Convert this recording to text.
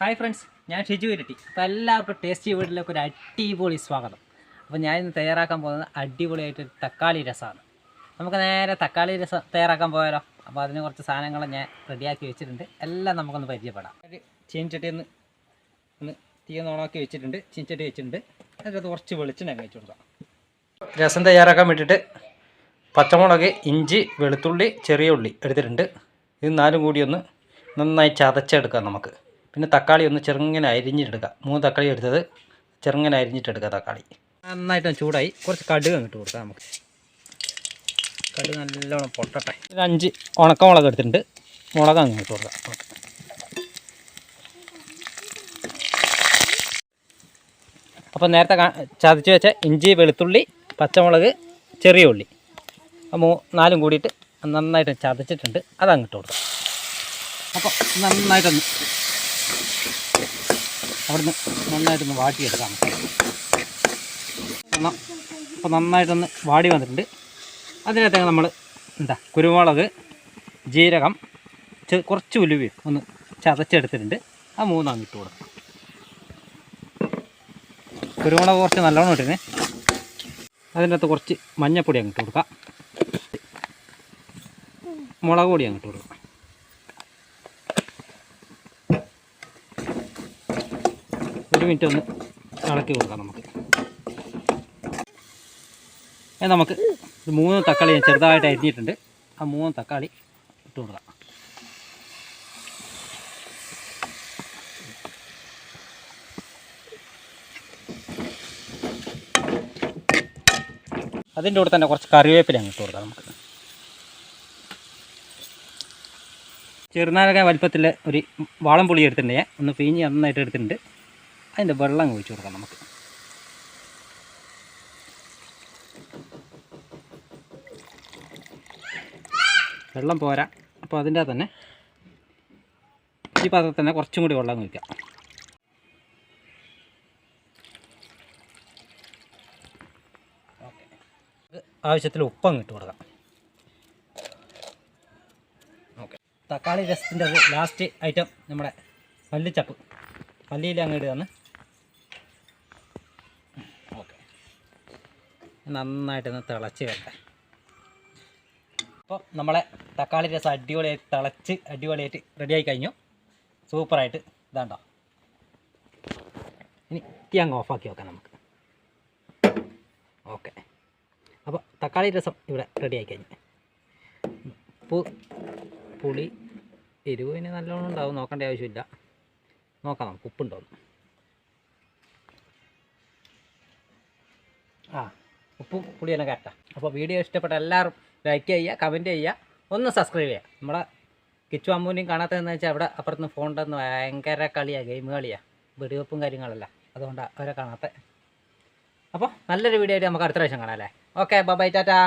Hi friends ഞാൻ ഷിജു ഇരട്ടി. അപ്പോൾ എല്ലാവർക്കും ടേസ്റ്റി വീട്ടിലേക്ക് ഒരു അടിപൊളി സ്വാഗതം. അപ്പോൾ ഞാൻ ഇന്ന് തയ്യാറാക്കാൻ പോകുന്നത് അടിപൊളിയായിട്ടൊരു തക്കാളി രസമാണ്. നമുക്ക് നേരെ തക്കാളി രസം തയ്യാറാക്കാൻ പോയാലോ? അപ്പോൾ അതിന് കുറച്ച് സാധനങ്ങൾ ഞാൻ റെഡിയാക്കി വെച്ചിട്ടുണ്ട്. എല്ലാം നമുക്കൊന്ന് പരിചയപ്പെടാം. ഒരു ചീൻചട്ടി ഒന്ന് ഒന്ന് തീ ഓണാക്കി വെച്ചിട്ടുണ്ട്. ചീൻചട്ടി വെച്ചിട്ടുണ്ട്. അതിനകത്ത് കുറച്ച് വെളിച്ചെണ്ണ വെച്ചു കൊടുക്കാം. രസം തയ്യാറാക്കാൻ വേണ്ടിയിട്ട് പച്ചമുളക് ഇഞ്ചി വെളുത്തുള്ളി ചെറിയ ഉള്ളി എടുത്തിട്ടുണ്ട്. ഇത് നാലും കൂടി ഒന്ന് നന്നായി ചതച്ചെടുക്കാം നമുക്ക്. പിന്നെ തക്കാളി ഒന്ന് ചെറുങ്ങനെ അരിഞ്ഞിട്ടെടുക്കുക മൂന്ന് തക്കാളി എടുത്തത് ചെറുങ്ങനെ അരിഞ്ഞിട്ടെടുക്കുക തക്കാളി. നന്നായിട്ട് ചൂടായി. കുറച്ച് കടുക് അങ്ങോട്ട് കൊടുക്കാം നമുക്ക്. കടുക് നല്ലോണം പൊട്ടട്ടെ. ഒരു അഞ്ച് ഉണക്കമുളക് എടുത്തിട്ടുണ്ട്. മുളക് അങ്ങോട്ട് കൊടുക്കാം. നമുക്ക്. അപ്പോൾ നേരത്തെ ചതച്ച് വെച്ച ഇഞ്ചി വെളുത്തുള്ളി പച്ചമുളക് ചെറിയ ഉള്ളി. മൂ നാലും കൂടിയിട്ട് നന്നായിട്ട് ചതച്ചിട്ടുണ്ട്. അത് അങ്ങോട്ട് കൊടുക്കാം. അപ്പോൾ നന്നായിട്ടൊന്ന് അവിടുന്ന് നന്നായിട്ടൊന്ന് വാട്ടിയെടുക്കാം. എന്നാൽ അപ്പോൾ നന്നായിട്ടൊന്ന് വാടി വന്നിട്ടുണ്ട്. അതിനകത്തേക്ക് നമ്മൾ എന്താ കുരുമുളക് ജീരകം കുറച്ച് ഉലുവയും ഒന്ന് ചതച്ചെടുത്തിട്ടുണ്ട്. ആ മൂന്നാണ് ഇട്ട് കൊടുക്കും. കുരുമുളക് കുറച്ച് നല്ലോണം ഇട്ടിന് അതിനകത്ത് കുറച്ച് മഞ്ഞപ്പൊടി അങ്ങോട്ട് കൊടുക്കാം. മുളക് പൊടി അങ്ങോട്ട് കൊടുക്കാം. ഒരു മിനിറ്റ് ഒന്ന് ഇളക്കി കൊടുക്കാം നമുക്ക്. നമുക്ക് മൂന്ന് തക്കാളി ഞാൻ ചെറുതായിട്ട് അരിഞ്ഞിട്ടുണ്ട്. ആ മൂന്ന് തക്കാളി ഇട്ട് കൊടുക്കാം. അതിന്റെ കൂടെ തന്നെ കുറച്ച് കറിവേപ്പില അങ്ങോട്ട് കൊടുക്കാം നമുക്ക്. ചെറുനാരക വലിപ്പത്തിൽ ഒരു വാളം പുളി എടുത്തിട്ടുണ്ട് ഞാൻ. ഒന്ന് പീഞ്ഞ് നന്നായിട്ട് എടുത്തിട്ടുണ്ട്. അതിന്റെ വെള്ളം ഒഴിച്ച് കൊടുക്കാം നമുക്ക്. വെള്ളം പോരാ. അപ്പോൾ അതിന്റെ തന്നെ ഈ പാത്രത്തിൽ തന്നെ കുറച്ചും കൂടി വെള്ളം ഒഴിക്കാം. ആവശ്യത്തിൽ ഉപ്പ് ഇട്ട് കൊടുക്കാം. ഓക്കെ. തക്കാളി രസത്തിന്റെ ലാസ്റ്റ് ഐറ്റം നമ്മുടെ മല്ലിച്ചപ്പ്. പല്ലിയിൽ അങ്ങ് ഇടുകയാണ് നന്നായിട്ടൊന്ന് തിളച്ച് വരട്ടെ. അപ്പോൾ നമ്മളെ തക്കാളി രസം അടിപൊളിയായിട്ട് തിളച്ച് അടിപൊളിയായിട്ട് റെഡിയായി കഴിഞ്ഞു. സൂപ്പറായിട്ട് ഇതാണ്ടോ. ഇനി തീ അങ്ങ് ഓഫാക്കി വെക്കാം നമുക്ക്. ഓക്കെ അപ്പോൾ തക്കാളി രസം ഇവിടെ റെഡിയായി കഴിഞ്ഞു. ഉപ്പ് പുളി എരിവ് പിന്നെ നല്ലോണം ഉണ്ടാവും. നോക്കേണ്ട ആവശ്യമില്ല. നോക്കാം നമുക്ക്. ഉപ്പുണ്ടോന്ന് ആ. ഉപ്പും പുളിയെല്ലാം കറക്റ്റാ അപ്പോൾ വീഡിയോ ഇഷ്ടപ്പെട്ട എല്ലാവരും ലൈക്ക് ചെയ്യുക കമന്റ് ചെയ്യുക ഒന്ന് സബ്സ്ക്രൈബ് ചെയ്യുക. നമ്മുടെ കിച്ചു അമ്മൂനെയും കാണാത്തതെന്ന് വെച്ചാൽ അവിടെ അപ്പുറത്ത് ഫോണിന്റെ ഭയങ്കര കളിയാണ് ഗെയിം കളിയാണ് വെടിവെപ്പും കാര്യങ്ങളല്ല. അതുകൊണ്ടാണ് അവരെ കാണാത്ത. അപ്പോൾ നല്ലൊരു വീഡിയോ ആയിട്ട് നമുക്ക് അടുത്ത പ്രാവശ്യം കാണാം അല്ലേ? Okay bye tata.